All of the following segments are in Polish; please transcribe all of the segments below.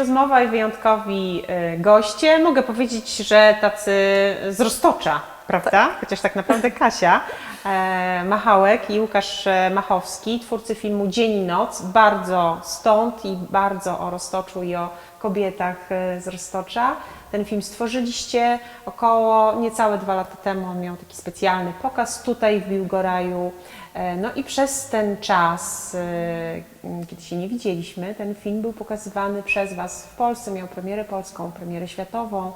rozmowa i wyjątkowi e, goście. Mogę powiedzieć, że tacy z Roztocza, prawda? Chociaż tak naprawdę Kasia e, Machałek i Łukasz e, Machowski, twórcy filmu Dzień i Noc, bardzo stąd i bardzo o Roztoczu i o kobietach e, z Roztocza. Ten film stworzyliście około niecałe dwa lata temu. On miał taki specjalny pokaz tutaj w Biłgoraju. E, No i przez ten czas, e, kiedy się nie widzieliśmy, ten film był pokazywany przez Was w Polsce, miał premierę polską, premierę światową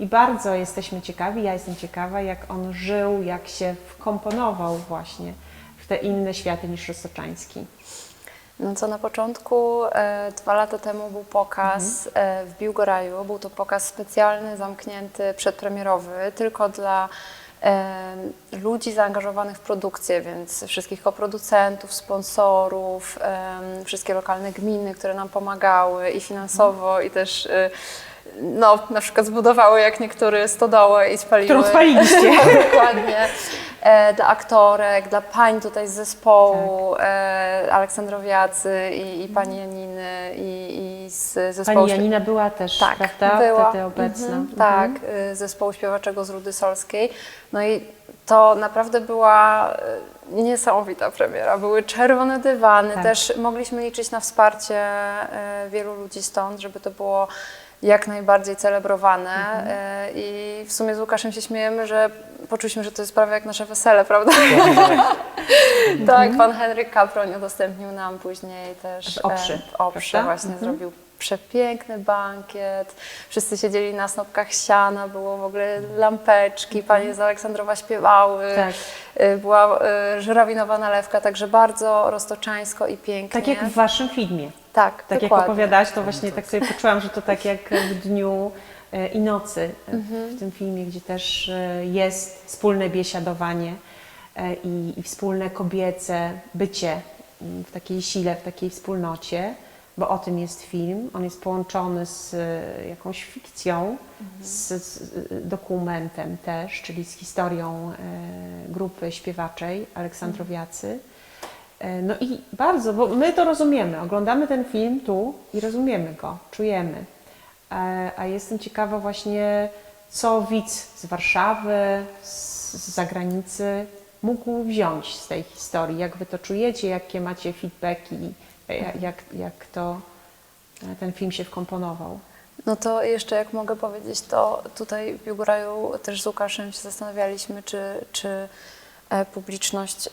i bardzo jesteśmy ciekawi, ja jestem ciekawa, jak on żył, jak się wkomponował właśnie w te inne światy niż roztoczański. No co na początku, e, dwa lata temu był pokaz e, w Biłgoraju. Był to pokaz specjalny, zamknięty, przedpremierowy, tylko dla ludzi zaangażowanych w produkcję, więc wszystkich koproducentów, sponsorów, wszystkie lokalne gminy, które nam pomagały i finansowo, i też e, no, na przykład zbudowały jak niektóre stodołę i spaliły. Którą spaliliście. Dokładnie. E, dla aktorek, dla pań tutaj z zespołu, e, Aleksandrowiacy i, i pani Janiny i, i z zespołu Pani Janina była też, tak, prawda? była. Wtedy obecna. Mhm, Tak, y, zespołu śpiewaczego z Rudy Solskiej. No i to naprawdę była y, niesamowita premiera. Były czerwone dywany, Tak. też mogliśmy liczyć na wsparcie y, wielu ludzi stąd, żeby to było jak najbardziej celebrowane Mhm. y, i w sumie z Łukaszem się śmiejemy, że poczuliśmy, że to jest prawie jak nasze wesele, prawda? tak, pan Henryk Kaproń udostępnił nam później też W Obrzy, e, prawda? właśnie Mhm. zrobił przepiękny bankiet. Wszyscy siedzieli na snopkach siana, było w ogóle lampeczki, panie z Aleksandrowa śpiewały. Mhm. Tak. Y, Była y, żurawinowa nalewka, także bardzo roztoczańsko i pięknie. Tak jak w Waszym filmie. tak, Tak jak dokładnie. opowiadałaś, to właśnie tak sobie poczułam, że to tak jak w dniu e, i nocy Mhm. w tym filmie, gdzie też jest wspólne biesiadowanie i, i wspólne kobiece bycie w takiej sile, w takiej wspólnocie, bo o tym jest film. On jest połączony z e, jakąś fikcją, z, z e, dokumentem też, czyli z historią e, grupy śpiewaczej Aleksandrowiacy. E, No i bardzo, bo my to rozumiemy, oglądamy ten film tu i rozumiemy go, czujemy. A jestem ciekawa właśnie, co widz z Warszawy, z z zagranicy mógł wziąć z tej historii. Jak wy to czujecie, jakie macie feedbacki, jak, jak to e, ten film się wkomponował. No to jeszcze jak mogę powiedzieć, to tutaj w Biłgoraju też z Łukaszem się zastanawialiśmy, czy, czy e, publiczność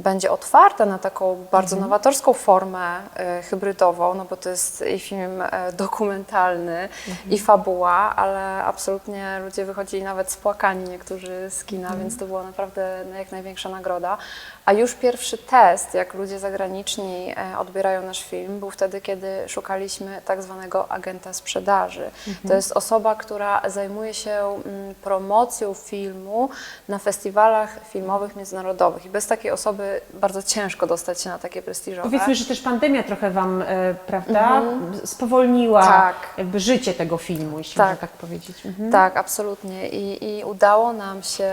będzie otwarta na taką bardzo nowatorską formę e, hybrydową, no bo to jest i film e, dokumentalny, i fabuła, ale absolutnie ludzie wychodzili nawet spłakani, niektórzy z kina, więc to była naprawdę jak największa nagroda. A już pierwszy test, jak ludzie zagraniczni e, odbierają nasz film, był wtedy, kiedy szukaliśmy tak zwanego agenta sprzedaży. To jest osoba, która zajmuje się mm, promocją filmu na festiwalach filmowych międzynarodowych. I bez takiej osoby bardzo ciężko dostać się na takie prestiżowe. Powiedzmy, że też pandemia trochę Wam, e, prawda, spowolniła Tak. jakby życie tego filmu, jeśli Tak. można tak powiedzieć. Mhm. Tak, absolutnie. I, I udało nam się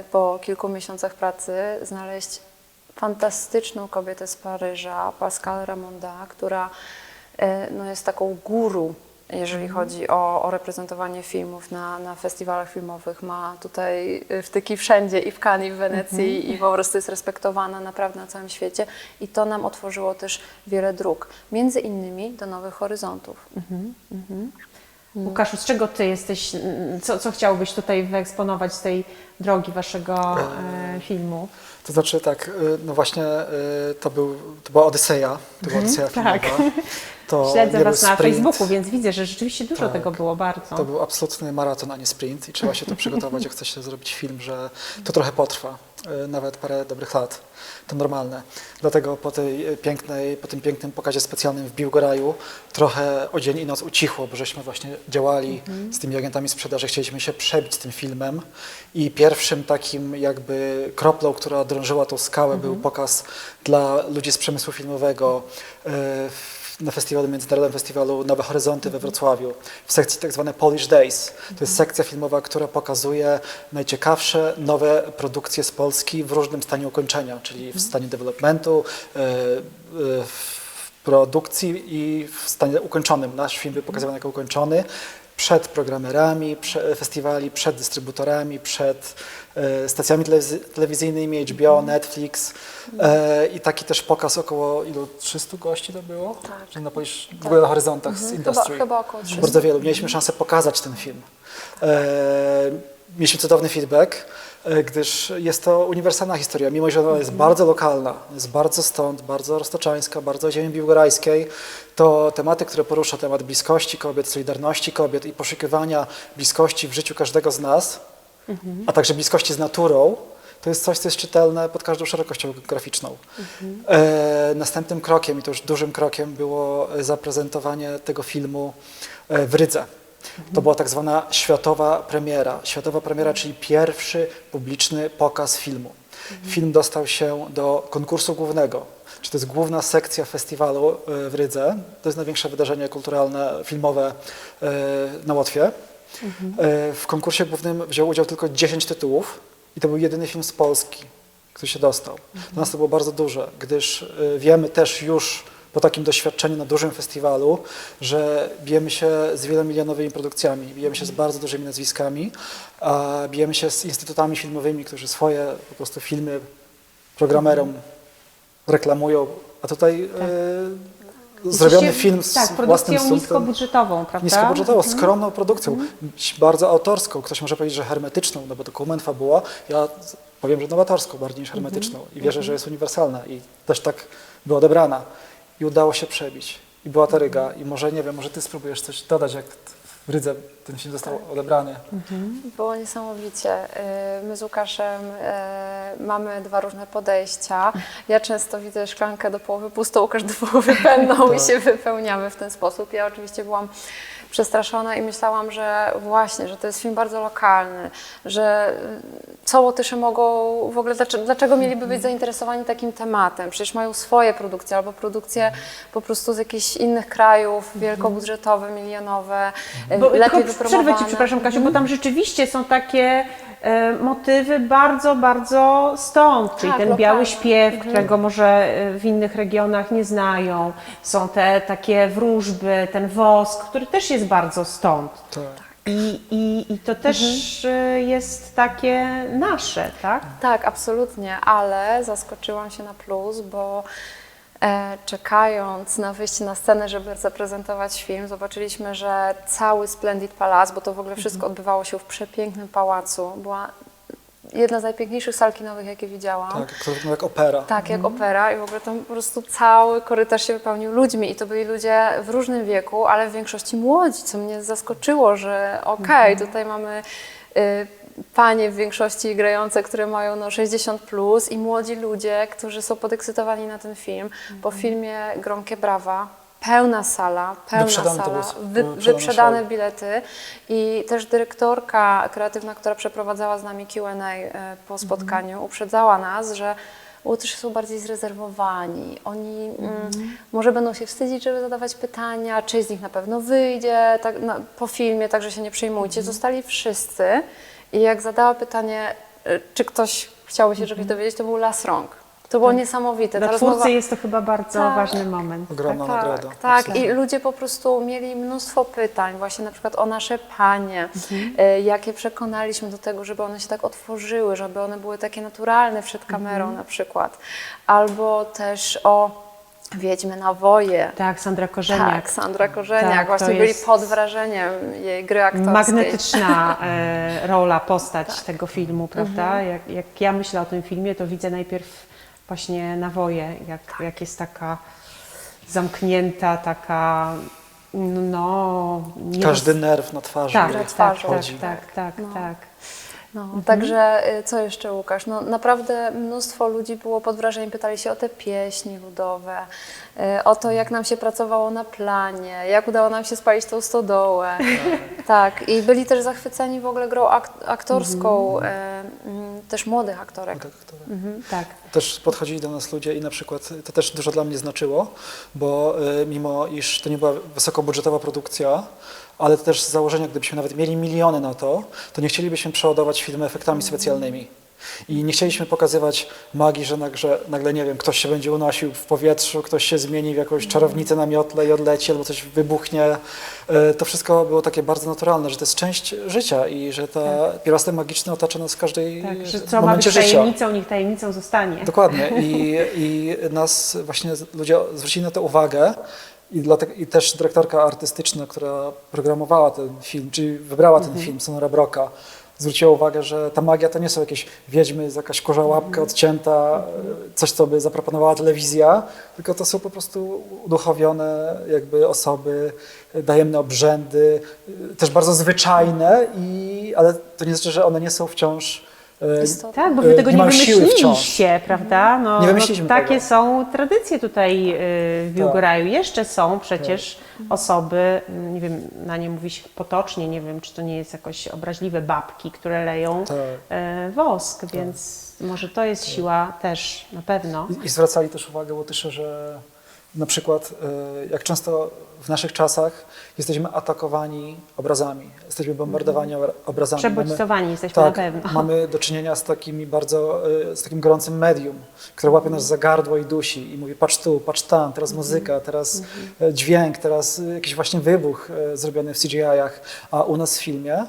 y, po kilku miesiącach pracy znaleźć fantastyczną kobietę z Paryża, Pascal Ramonda, która y, no, jest taką guru, jeżeli chodzi o, o reprezentowanie filmów na, na festiwalach filmowych. Ma tutaj y, wtyki wszędzie i w Cannes, i w Wenecji i po prostu jest respektowana naprawdę na całym świecie. I to nam otworzyło też wiele dróg, między innymi do nowych horyzontów. Łukaszu, z czego Ty jesteś, co, co chciałbyś tutaj wyeksponować z tej drogi Waszego e, filmu? To znaczy tak, y, no właśnie y, to, był, to była Odyseja, to była Odyseja tak. filmowa. To Śledzę Was na sprint. Facebooku, więc widzę, że rzeczywiście dużo Tak. tego było bardzo. To był absolutny maraton, a nie sprint i trzeba się to przygotować, jak chce się zrobić film, że to trochę potrwa, nawet parę dobrych lat. To normalne. Dlatego po, tej pięknej, po tym pięknym pokazie specjalnym w Biłgoraju trochę o dzień i noc ucichło, bo żeśmy właśnie działali z tymi agentami sprzedaży, chcieliśmy się przebić tym filmem i pierwszym takim jakby kroplą, która drążyła tą skałę był pokaz dla ludzi z przemysłu filmowego w na festiwalu, Międzynarodowym Festiwalu Nowe Horyzonty we Wrocławiu, w sekcji tak zwane Polish Days. To jest sekcja filmowa, która pokazuje najciekawsze nowe produkcje z Polski w różnym stanie ukończenia, czyli w stanie developmentu, e, e, w produkcji i w stanie ukończonym. Nasz film był pokazywany jako ukończony przed programerami, prze, festiwali, przed dystrybutorami, przed stacjami telewizy- telewizyjnymi, HBO, Netflix e, i taki też pokaz około ilu 300 gości to było? Tak. Na, poś- w ogóle na horyzontach z Chyba, industry. chyba około 300. Bardzo wielu. Mieliśmy szansę pokazać ten film. E, mieliśmy cudowny feedback, e, gdyż jest to uniwersalna historia, mimo że ona jest bardzo lokalna, jest bardzo stąd, bardzo roztoczańska, bardzo ziemi biłgorajskiej, to tematy, które porusza, temat bliskości kobiet, solidarności kobiet i poszukiwania bliskości w życiu każdego z nas, a także bliskości z naturą, to jest coś, co jest czytelne pod każdą szerokością geograficzną. E, następnym krokiem, i to już dużym krokiem, było zaprezentowanie tego filmu e, w Rydze. To była tak zwana światowa premiera. Światowa premiera, czyli pierwszy publiczny pokaz filmu. Film dostał się do konkursu głównego, czy to jest główna sekcja festiwalu e, w Rydze. To jest największe wydarzenie kulturalne, filmowe e, na Łotwie. E, W konkursie głównym wziął udział tylko 10 tytułów i to był jedyny film z Polski, który się dostał. Dla nas to było bardzo duże, gdyż y, wiemy też już po takim doświadczeniu na dużym festiwalu, że bijemy się z wielomilionowymi produkcjami, bijemy się z bardzo dużymi nazwiskami, a bijemy się z instytutami filmowymi, którzy swoje po prostu filmy programerom reklamują, a tutaj y, zrobiony film z tak, własnym produkcją niskobudżetową, prawda? Niskobudżetowo, skromną produkcją, bardzo autorską. Ktoś może powiedzieć, że hermetyczną, no bo dokument, fabuła. Ja powiem, że nowatorską bardziej niż hermetyczną i wierzę, że jest uniwersalna i też tak była odebrana. I udało się przebić. I była ta Ryga. I może, nie wiem, może ty spróbujesz coś dodać, jak w Rydze ten film został odebrany. Było niesamowicie. Y, My z Łukaszem y, mamy dwa różne podejścia. Ja często widzę szklankę do połowy pustą, Łukasz do połowy pełną i się wypełniamy w ten sposób. Ja oczywiście byłam przestraszona i myślałam, że właśnie, że to jest film bardzo lokalny, że y, co Łotysze mogą w ogóle, dlaczego, dlaczego mieliby być zainteresowani takim tematem? Przecież mają swoje produkcje albo produkcje po prostu z jakichś innych krajów, wielkobudżetowe, milionowe, y, Bo, lepiej tylko przerwę wypromowane. Ci, przepraszam Kasiu, bo tam rzeczywiście są takie motywy bardzo, bardzo stąd, czyli Tak, ten lokalne. biały śpiew, którego może e, w innych regionach nie znają. Są te takie wróżby, ten wosk, który też jest bardzo stąd. Tak. I, i, I to też e, jest takie nasze, tak? Tak, absolutnie, ale zaskoczyłam się na plus, bo e, czekając na wyjście na scenę, żeby zaprezentować film, zobaczyliśmy, że cały Splendid Palace, bo to w ogóle wszystko odbywało się w przepięknym pałacu, była jedna z najpiękniejszych sal kinowych, jakie widziałam. Tak, jak opera. Tak, jak opera i w ogóle tam po prostu cały korytarz się wypełnił ludźmi i to byli ludzie w różnym wieku, ale w większości młodzi, co mnie zaskoczyło, że okej, tutaj mamy y, panie w większości grające, które mają no 60 plus i młodzi ludzie, którzy są podekscytowani na ten film. Po filmie Gronkie Brawa pełna sala, pełna Wyprzedany to sala, wy, wyprzedane wyprzedane bilety i też dyrektorka kreatywna, która przeprowadzała z nami Q&A e, po spotkaniu, uprzedzała nas, że Łotysze są bardziej zrezerwowani. Oni mm, może będą się wstydzić, żeby zadawać pytania, część z nich na pewno wyjdzie tak, na, po filmie, także się nie przejmujcie. Zostali wszyscy i jak zadała pytanie, e, czy ktoś chciałby się czegoś dowiedzieć, to był las rąk. To było niesamowite. Dla Ta twórcy rozmowa- jest to chyba bardzo Tak. ważny moment. Ogromna nagroda. tak, tak. I ludzie po prostu mieli mnóstwo pytań, właśnie na przykład o nasze panie, Mhm. e, jakie przekonaliśmy do tego, żeby one się tak otworzyły, żeby one były takie naturalne przed kamerą Mhm. na przykład. Albo też o Wiedźmy na woje. Tak, Sandra Korzeniak. Tak, Sandra Korzeniak. Tak, właśnie byli pod wrażeniem jej gry aktorskiej. Magnetyczna e, rola, postać Tak. tego filmu, prawda? Mhm. Jak, jak ja myślę o tym filmie, to widzę najpierw właśnie nawoje, jak, Tak. jak jest taka zamknięta, taka no... Każdy nerw na twarzy tak, tak, tak, tak, tak, No. tak. No, Mhm. Także y, co jeszcze Łukasz? No, naprawdę mnóstwo ludzi było pod wrażeniem, pytali się o te pieśni ludowe, y, o to jak nam się pracowało na planie, jak udało nam się spalić tą stodołę. tak, i byli też zachwyceni w ogóle grą ak aktorską, Mhm. y, mm, też młodych aktorek. Tak, które- Mhm, tak. Też podchodzili do nas ludzie i na przykład to też dużo dla mnie znaczyło, bo y, mimo iż to nie była wysokobudżetowa produkcja, ale to też z założenia, gdybyśmy nawet mieli miliony na to, to nie chcielibyśmy przeładować filmy efektami specjalnymi. I nie chcieliśmy pokazywać magii, że nagle, nagle, nie wiem, ktoś się będzie unosił w powietrzu, ktoś się zmieni w jakąś czarownicę na miotle i odleci, albo coś wybuchnie. E, To wszystko było takie bardzo naturalne, że to jest część życia i że ta pierwiastek magiczny otacza nas w każdej Tak, że co ma momencie być życia. tajemnicą, niech tajemnicą zostanie. Dokładnie. I, I nas właśnie ludzie zwrócili na to uwagę. I, dlatego, I też dyrektorka artystyczna, która programowała ten film, czyli wybrała ten film, Sonora Broka, zwróciła uwagę, że ta magia to nie są jakieś wiedźmy, jakaś korza łapka odcięta, coś, co by zaproponowała telewizja, tylko to są po prostu uduchowione jakby osoby, dajemne obrzędy, też bardzo zwyczajne, i, ale to nie znaczy, że one nie są wciąż Istotne. Tak, bo wy E, tego nie nie, wymyśliliście, prawda? No, Nie wymyśliliśmy no, takie tego. są tradycje tutaj y, w Tak. Biłgoraju. Jeszcze są przecież osoby, mm, nie wiem, na nie mówi się potocznie, nie wiem, czy to nie jest jakoś obraźliwe babki, które leją Tak. e, wosk, więc może to jest siła też na pewno. I, I zwracali też uwagę Łotysze, że na przykład e, jak często w naszych czasach jesteśmy atakowani obrazami, jesteśmy bombardowani obra- obrazami. Przebodźcowani jesteśmy tak, na pewno. mamy do czynienia z takimi bardzo, e, z takim gorącym medium, które łapie nas za gardło i dusi i mówi patrz tu, patrz tam, teraz muzyka, teraz e, dźwięk, teraz jakiś właśnie wybuch zrobiony w CGI-ach, a u nas w filmie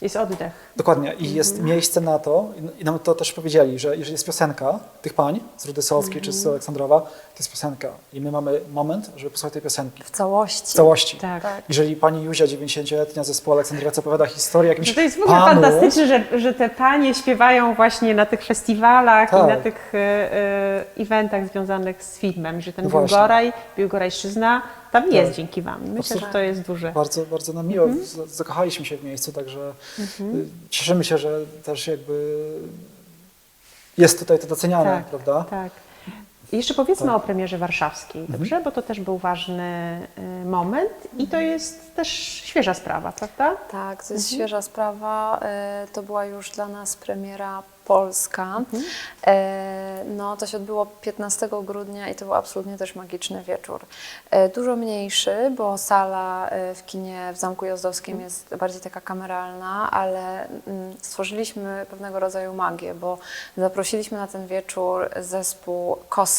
Jest oddech. Dokładnie. I jest miejsce na to, i- i nam to też powiedzieli, że jeżeli jest piosenka tych pań z Rudy Solskiej czy z Aleksandrowa, to jest piosenka. I my mamy moment, żeby posłuchać tej piosenki W całości. w całości. Tak. Tak. Jeżeli pani Józia, 90-letnia zespołu Aleksandrowiec opowiada historię jakimś No to jest w ogóle panu, fantastyczne, że, że te panie śpiewają właśnie na tych festiwalach i Tak. na tych e, e, eventach związanych z filmem, że ten No. Biłgoraj, Biłgorajszczyzna tam jest Tak. dzięki Wam. Myślę, Absolutnie. że to jest duże. Bardzo, bardzo nam miło. Mhm. Zakochaliśmy się w miejscu, także y, cieszymy się, że też jakby jest tutaj to doceniane, Tak, prawda? Tak. Jeszcze powiedzmy Tak. o premierze warszawskiej, Mhm. dobrze? Bo to też był ważny y, moment i to jest też świeża sprawa, prawda? Tak, to jest Mhm. świeża sprawa. E, To była już dla nas premiera polska. Mhm. E, No, to się odbyło 15 grudnia i to był absolutnie też magiczny wieczór. Dużo mniejszy, bo sala w kinie w Zamku Jazdowskim Mhm. jest bardziej taka kameralna, ale mm, stworzyliśmy pewnego rodzaju magię, bo zaprosiliśmy na ten wieczór zespół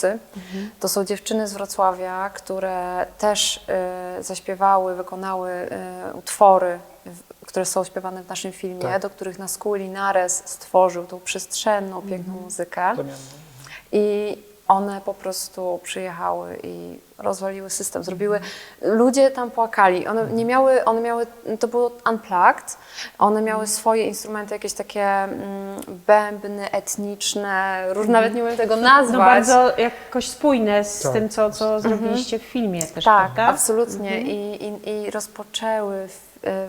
Mhm. To są dziewczyny z Wrocławia, które też e, zaśpiewały, wykonały e, utwory, w- które są śpiewane w naszym filmie, Tak. do których nas Kulinares stworzył tą przestrzenną, piękną Mhm. muzykę. I one po prostu przyjechały i rozwaliły system, zrobiły... Ludzie tam płakali. One nie miały, one miały, to było unplugged, one miały swoje instrumenty, jakieś takie mm, bębny etniczne, różne, nawet nie umiem tego nazwać. No bardzo jakoś spójne z Tak. tym, co, co zrobiliście w filmie też, Tak, prawda? absolutnie. I, i, I rozpoczęły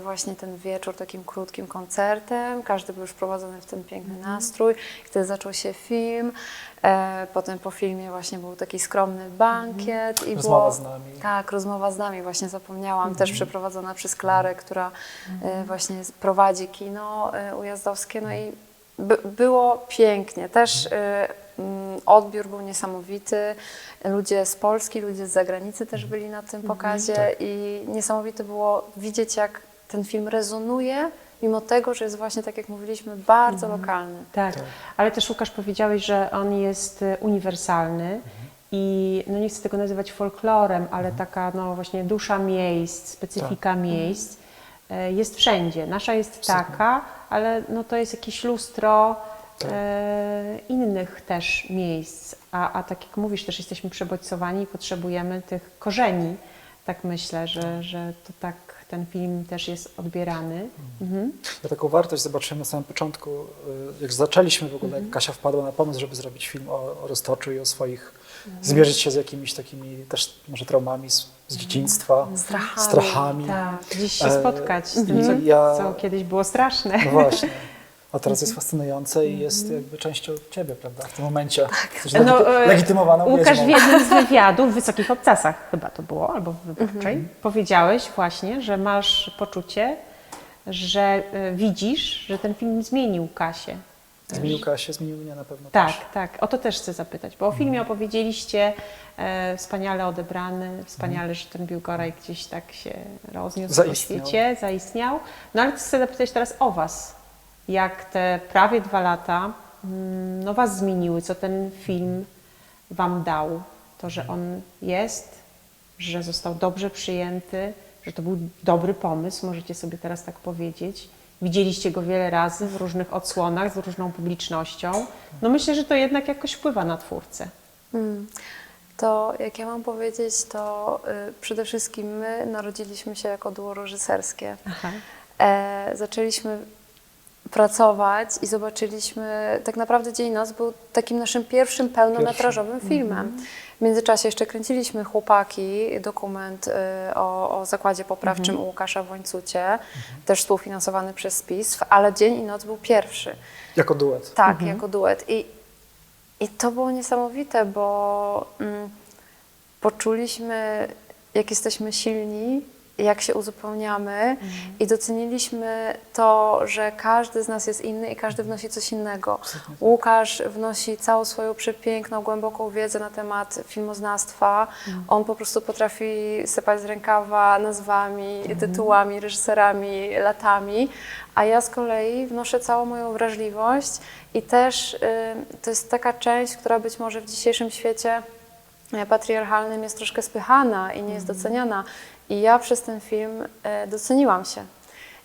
właśnie ten wieczór takim krótkim koncertem. Każdy był już wprowadzony w ten piękny nastrój. Wtedy zaczął się film. E, potem po filmie właśnie był taki skromny bankiet. I Rozmowa było, z nami. Tak, rozmowa z nami, właśnie zapomniałam, też przeprowadzona przez Klarę, która e, właśnie prowadzi kino e, ujazdowskie. No i by, było pięknie. Też e, mm, odbiór był niesamowity. Ludzie z Polski, ludzie z zagranicy też byli na tym pokazie i niesamowite było widzieć, jak ten film rezonuje, mimo tego, że jest właśnie, tak jak mówiliśmy, bardzo lokalny. Tak, ale też Łukasz powiedziałeś, że on jest e, uniwersalny i no nie chcę tego nazywać folklorem, ale taka no właśnie dusza miejsc, specyfika miejsc e, jest wszędzie. Nasza jest Absolutnie. taka, ale no to jest jakieś lustro Tak. Innych też miejsc, a, a tak jak mówisz, też jesteśmy przebodźcowani i potrzebujemy tych korzeni. Tak myślę, że, że to tak ten film też jest odbierany. Mhm. Ja taką wartość zobaczyłem na samym początku, y, jak zaczęliśmy w ogóle, Mhm. jak Kasia wpadła na pomysł, żeby zrobić film o, o Roztoczu i o swoich, Mhm. zmierzyć się z jakimiś takimi też może traumami z, z dzieciństwa, Strachami. strachami. Tak, gdzieś się E, spotkać z tym, co, ja- co kiedyś było straszne. No właśnie. A teraz Mhm. jest fascynujące i jest jakby częścią ciebie, prawda, w tym momencie. Jesteś No, e, legitymowaną Łukasz w jednym z wywiadów w Wysokich Obcasach chyba to było, albo w Wyborczej, Mhm. powiedziałeś właśnie, że masz poczucie, że e, widzisz, że ten film zmienił Kasię. Zmienił Kasię, zmienił mnie na pewno Tak, też. tak. O to też chcę zapytać, bo o filmie opowiedzieliście e, wspaniale odebrany, wspaniale, że ten Biłgoraj gdzieś tak się rozniósł Zaistniał. po świecie, zaistniał. No ale chcę zapytać teraz o Was. Jak te prawie dwa lata mm, no, Was zmieniły, co ten film Wam dał. To, że on jest, że został dobrze przyjęty, że to był dobry pomysł, możecie sobie teraz tak powiedzieć. Widzieliście go wiele razy w różnych odsłonach, z różną publicznością. No myślę, że to jednak jakoś wpływa na twórcę. Mm. To jak ja mam powiedzieć, to y, przede wszystkim my narodziliśmy się jako duo reżyserskie. Aha. E, zaczęliśmy pracować i zobaczyliśmy, tak naprawdę Dzień i Noc był takim naszym pierwszym pełnometrażowym filmem. W międzyczasie jeszcze kręciliśmy Chłopaki, dokument y, o, o zakładzie poprawczym u Łukasza w Łańcucie, też współfinansowany przez SPIS, ale Dzień i Noc był pierwszy. Jako duet. Tak, jako duet. I, I to było niesamowite, bo mm, poczuliśmy, jak jesteśmy silni, jak się uzupełniamy i doceniliśmy to, że każdy z nas jest inny i każdy wnosi coś innego. Łukasz wnosi całą swoją przepiękną, głęboką wiedzę na temat filmoznawstwa. On po prostu potrafi sypać z rękawa nazwami, tytułami, reżyserami, latami, a ja z kolei wnoszę całą moją wrażliwość i też y, to jest taka część, która być może w dzisiejszym świecie e, patriarchalnym jest troszkę spychana i nie jest doceniana. I ja przez ten film e, doceniłam się.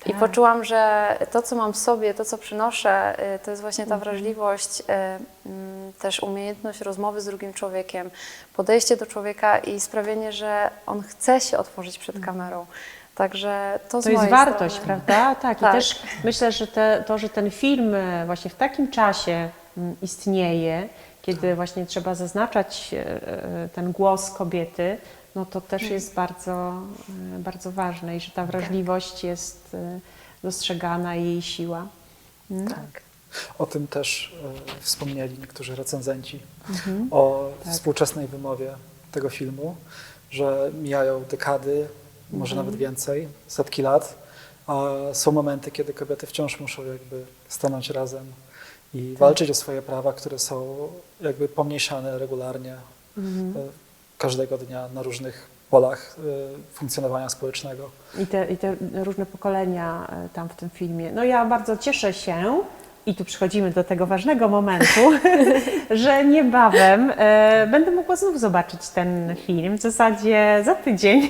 I Tak. poczułam, że to, co mam w sobie, to, co przynoszę, e, to jest właśnie ta wrażliwość, e, mm, też umiejętność rozmowy z drugim człowiekiem, podejście do człowieka i sprawienie, że on chce się otworzyć przed kamerą. Także to, To jest wartość, strony. prawda? Tak, Tak. i też myślę, że te, to, że ten film właśnie w takim czasie mm, istnieje, kiedy właśnie trzeba zaznaczać ten głos kobiety, no to też jest bardzo, e, bardzo ważne i że ta wrażliwość jest e, dostrzegana i jej siła. Mm. Tak. O tym też e, wspomnieli niektórzy recenzenci, Mhm. o Tak. współczesnej wymowie tego filmu, że mijają dekady, może Mhm. nawet więcej, setki lat, a są momenty, kiedy kobiety wciąż muszą jakby stanąć razem i Tak. walczyć o swoje prawa, które są jakby pomniejszane regularnie Mhm. Każdego dnia na różnych polach e, funkcjonowania społecznego. I te, I te różne pokolenia e, tam w tym filmie. No ja bardzo cieszę się, i tu przychodzimy do tego ważnego momentu, że niebawem e, będę mogła znów zobaczyć ten film. W zasadzie za tydzień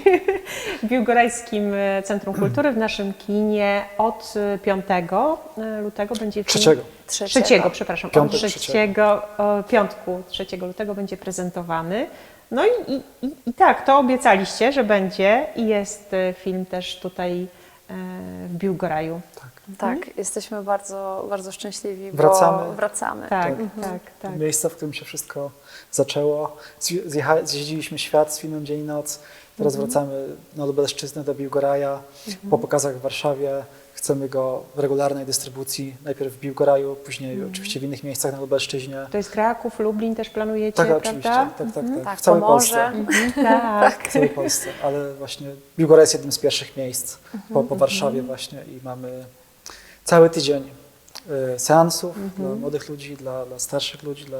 w Biłgorajskim Centrum Kultury w naszym kinie od e, 5 e, lutego będzie film. Trzeciego. Trzeciego. Przepraszam. Piątek od trzeciego, o, piątku 3 lutego będzie prezentowany. No i, i, i, tak, to obiecaliście, że będzie i jest e, film też tutaj e, w Biłgoraju. Tak. Tak, jesteśmy bardzo, bardzo szczęśliwi, bo Wracamy. wracamy. Tak, Tak. tak, tak. Miejsce, w którym się wszystko zaczęło. Zje- zjecha- Zjeździliśmy świat z filmem Dzień i Noc. Teraz Mhm. wracamy na Lubelszczyznę do Biłgoraja. Po pokazach w Warszawie chcemy go w regularnej dystrybucji. Najpierw w Biłgoraju, później Mhm. oczywiście w innych miejscach na Lubelszczyźnie. To jest Kraków, Lublin też planujecie, Tak, prawda? oczywiście. Tak, tak, tak. Tak, w całej Pomorze. Polsce. Mhm, tak. W całej Polsce. Ale właśnie Biłgoraj jest jednym z pierwszych miejsc po, Mhm, po Warszawie właśnie i mamy cały tydzień y, seansów Mhm. dla młodych ludzi, dla, dla starszych ludzi, dla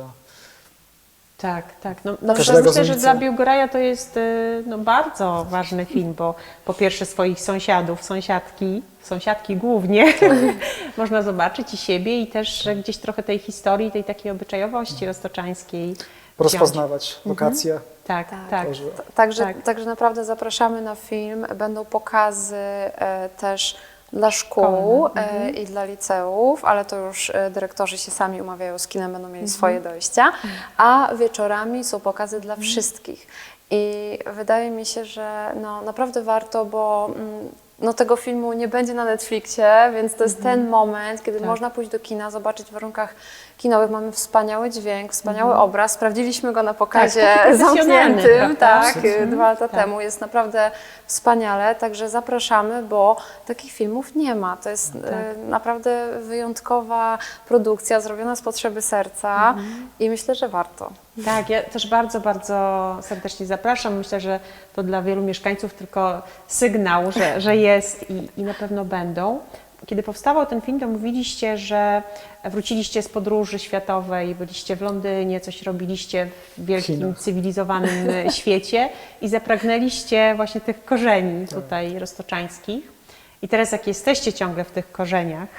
Tak, tak. No, Każdego myślę, myślę, że ulicy. dla Biłgoraja to jest y, no, bardzo ważny film, bo po pierwsze swoich sąsiadów, sąsiadki, sąsiadki głównie, można zobaczyć i siebie i też że gdzieś trochę tej historii, tej takiej obyczajowości roztoczańskiej. rozpoznawać lokacje. Tak, Tak. tak. Także Także, Tak. także naprawdę zapraszamy na film. Będą pokazy e, też dla szkół Szkolne, e, i dla liceów, ale to już e, dyrektorzy się sami umawiają z kinem, będą mieli swoje dojścia. A wieczorami są pokazy dla wszystkich. I wydaje mi się, że no, naprawdę warto, bo mm, no, tego filmu nie będzie na Netflixie, więc to jest ten moment, kiedy Tak. można pójść do kina, zobaczyć w warunkach kinowych. Mamy wspaniały dźwięk, wspaniały obraz. Sprawdziliśmy go na pokazie taki profesjonalny, zamkniętym, prawda? tak, dwa lata Tak. temu. Jest naprawdę wspaniale, także zapraszamy, bo takich filmów nie ma. To jest e, naprawdę wyjątkowa produkcja, zrobiona z potrzeby serca i myślę, że warto. Tak, ja też bardzo, bardzo serdecznie zapraszam. Myślę, że to dla wielu mieszkańców tylko sygnał, że, że jest i, i na pewno będą. Kiedy powstawał ten film, to mówiliście, że wróciliście z podróży światowej, byliście w Londynie, coś robiliście w wielkim, cywilizowanym świecie i zapragnęliście właśnie tych korzeni tutaj roztoczańskich. I teraz, jak jesteście ciągle w tych korzeniach,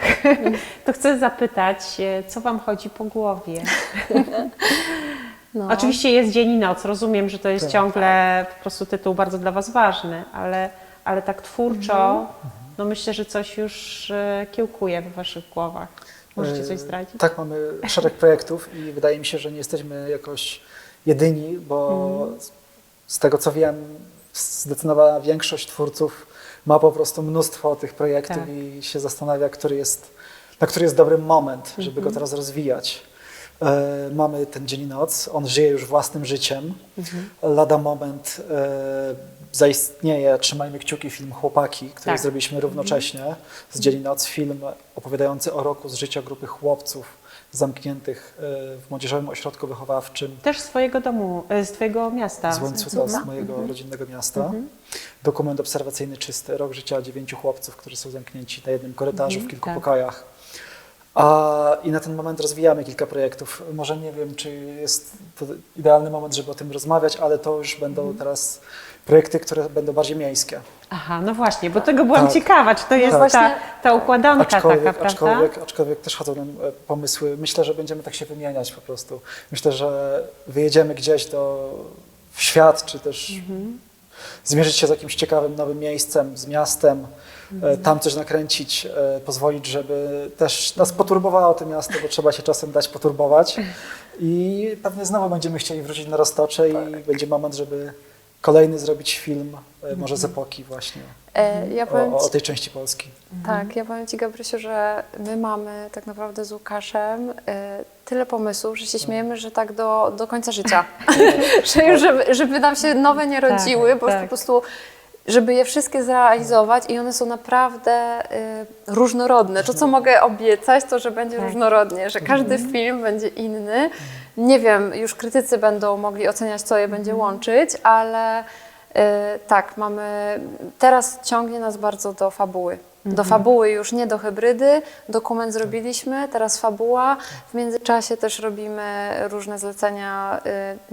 to chcę zapytać, e, co Wam chodzi po głowie? No. Oczywiście jest dzień i noc. Rozumiem, że to jest Tak. ciągle po prostu tytuł bardzo dla Was ważny, ale, ale tak twórczo, no myślę, że coś już e, kiełkuje w Waszych głowach. Możecie coś E, zdradzić? Tak, mamy szereg projektów i wydaje mi się, że nie jesteśmy jakoś jedyni, bo Mhm. z- z tego co wiem, zdecydowana większość twórców ma po prostu mnóstwo tych projektów Tak. i się zastanawia, który jest, na który jest dobry moment, żeby Mhm. go teraz rozwijać. E, mamy ten dzień i noc, on żyje już własnym życiem. Mhm. Lada moment e, zaistnieje, trzymajmy kciuki, film Chłopaki, który Tak. zrobiliśmy równocześnie z Dzień i Noc, film opowiadający o roku z życia grupy chłopców zamkniętych e, w Młodzieżowym Ośrodku Wychowawczym Też z Twojego domu, e, z Twojego miasta. z Łańcuta, z mojego rodzinnego miasta. Dokument obserwacyjny czysty, rok życia dziewięciu chłopców, którzy są zamknięci na jednym korytarzu w kilku tak. pokojach. A, I na ten moment rozwijamy kilka projektów. Może nie wiem, czy jest to idealny moment, żeby o tym rozmawiać, ale to już będą Mhm. teraz projekty, które będą bardziej miejskie. Aha, no właśnie, bo tego byłam Tak. ciekawa, czy to jest Tak. ta, ta układanka taka, Aczkolwiek, prawda? aczkolwiek, aczkolwiek też chodzą nam e, pomysły. Myślę, że będziemy tak się wymieniać po prostu. Myślę, że wyjedziemy gdzieś do, w świat, czy też Mhm. Zmierzyć się z jakimś ciekawym nowym miejscem, z miastem, Mhm. e, tam coś nakręcić, e, pozwolić, żeby też nas poturbowało to miasto, bo trzeba się czasem dać poturbować. I pewnie znowu będziemy chcieli wrócić na roztocze Tak. i będzie moment, żeby kolejny zrobić film, e, może z Mhm. epoki właśnie, E, ja o, o tej części Polski. tak, ja powiem Ci, Gabrysiu, że my mamy tak naprawdę z Łukaszem tyle pomysłów, że się śmiejemy, że tak do, do końca życia. że już, żeby, żeby nam się nowe nie rodziły, Tak, bo tak. po prostu żeby je wszystkie zrealizować i one są naprawdę y, różnorodne. To, co mogę obiecać, to, że będzie Tak. różnorodnie, że każdy film będzie inny. Nie wiem, już krytycy będą mogli oceniać, co je będzie łączyć, ale tak, mamy, teraz ciągnie nas bardzo do fabuły. Do fabuły już, nie do hybrydy. Dokument zrobiliśmy, teraz fabuła. W międzyczasie też robimy różne zlecenia,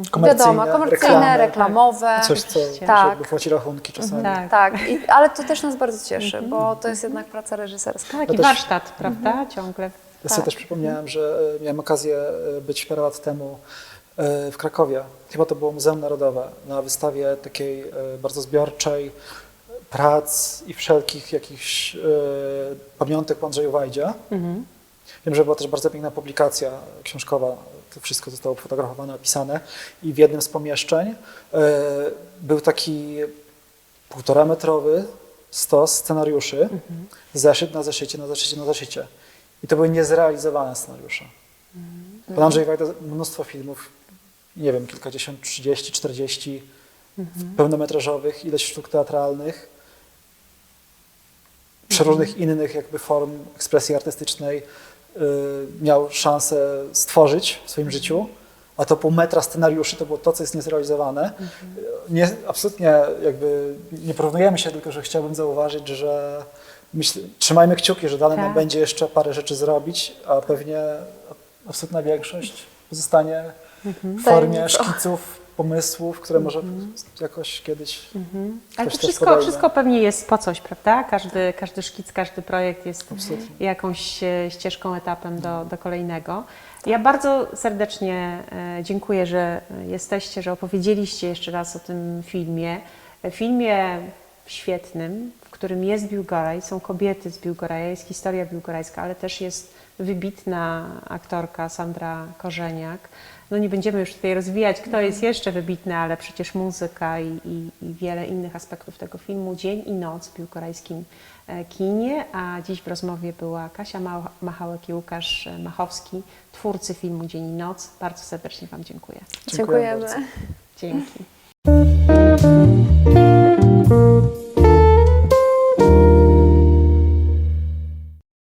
y, Komercyjne, wiadomo, komercyjne, reklamy. reklamowe. Coś, co. Tak. płaci rachunki czasami. Tak. Tak, i, ale to też nas bardzo cieszy, bo to jest jednak praca reżyserska. Tak, Ja i warsztat, prawda? Ciągle. Ja sobie też przypomniałem, że e, miałem okazję e, być parę lat temu e, w Krakowie. Chyba to było Muzeum Narodowe na wystawie takiej e, bardzo zbiorczej prac i wszelkich jakichś e, pamiątek po Andrzeju Wajdzie. Mhm. Wiem, że była też bardzo piękna publikacja książkowa. To wszystko zostało fotografowane, opisane. I w jednym z pomieszczeń e, był taki półtora metrowy stos scenariuszy, zeszyt na zeszycie, na zeszycie, na zeszycie. I to były niezrealizowane scenariusze. Pan Andrzej Wajda mnóstwo filmów, nie wiem, kilkadziesiąt, trzydzieści, czterdzieści pełnometrażowych, ileś sztuk teatralnych, przeróżnych innych jakby form ekspresji artystycznej y, miał szansę stworzyć w swoim życiu, a to pół metra scenariuszy to było to, co jest niezrealizowane. Nie, absolutnie jakby nie porównujemy się, tylko że chciałbym zauważyć, że myśl, trzymajmy kciuki, że dalej nam Tak. będzie jeszcze parę rzeczy zrobić, a pewnie absolutna większość pozostanie w formie szkiców, pomysłów, które może jakoś kiedyś Ale ktoś to wszystko, podejmie. wszystko pewnie jest po coś, prawda? Każdy, każdy szkic, każdy projekt jest Absolutnie. jakąś e, ścieżką, etapem do, do kolejnego. Ja bardzo serdecznie e, dziękuję, że jesteście, że opowiedzieliście jeszcze raz o tym filmie. E, Filmie świetnym, w którym jest Biłgoraj, są kobiety z Biłgoraja, jest historia biłgorajska, ale też jest wybitna aktorka Sandra Korzeniak. No nie będziemy już tutaj rozwijać, kto jest jeszcze wybitny, ale przecież muzyka i, i, i wiele innych aspektów tego filmu. Dzień i noc w biłgorajskim e, kinie, a dziś w rozmowie była Kasia Machałek i Łukasz Machowski, twórcy filmu Dzień i noc. Bardzo serdecznie Wam dziękuję. Dziękuję Dziękujemy. Dzięki.